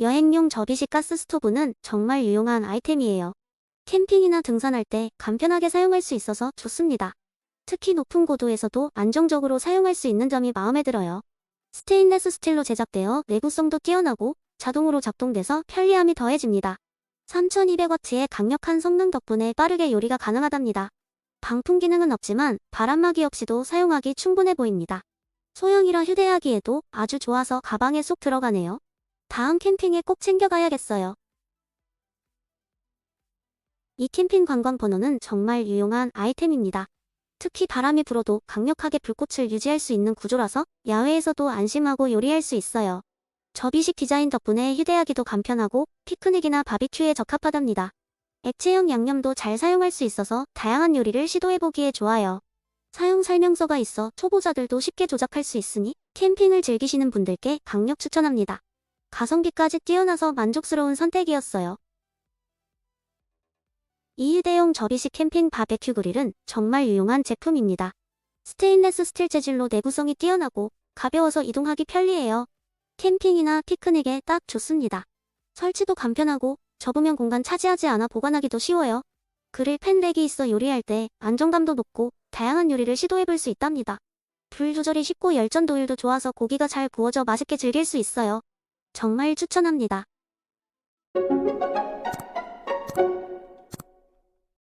여행용 접이식 가스 스토브는 정말 유용한 아이템이에요. 캠핑이나 등산할 때 간편하게 사용할 수 있어서 좋습니다. 특히 높은 고도에서도 안정적으로 사용할 수 있는 점이 마음에 들어요. 스테인레스 스틸로 제작되어 내구성도 뛰어나고 자동으로 작동돼서 편리함이 더해집니다. 3200W의 강력한 성능 덕분에 빠르게 요리가 가능하답니다. 방풍 기능은 없지만 바람막이 없이도 사용하기 충분해 보입니다. 소형이라 휴대하기에도 아주 좋아서 가방에 쏙 들어가네요. 다음 캠핑에 꼭 챙겨가야겠어요. 이 캠핑 관광 번호는 정말 유용한 아이템입니다. 특히 바람이 불어도 강력하게 불꽃을 유지할 수 있는 구조라서 야외에서도 안심하고 요리할 수 있어요. 접이식 디자인 덕분에 휴대하기도 간편하고 피크닉이나 바비큐에 적합하답니다. 액체형 양념도 잘 사용할 수 있어서 다양한 요리를 시도해보기에 좋아요. 사용 설명서가 있어 초보자들도 쉽게 조작할 수 있으니 캠핑을 즐기시는 분들께 강력 추천합니다. 가성비까지 뛰어나서 만족스러운 선택이었어요. 이 휴대용 접이식 캠핑 바베큐 그릴은 정말 유용한 제품입니다. 스테인레스 스틸 재질로 내구성이 뛰어나고 가벼워서 이동하기 편리해요. 캠핑이나 피크닉에 딱 좋습니다. 설치도 간편하고 접으면 공간 차지하지 않아 보관하기도 쉬워요. 그릴 팬렉이 있어 요리할 때 안정감도 높고 다양한 요리를 시도해볼 수 있답니다. 불 조절이 쉽고 열전 도율도 좋아서 고기가 잘 구워져 맛있게 즐길 수 있어요. 정말 추천합니다.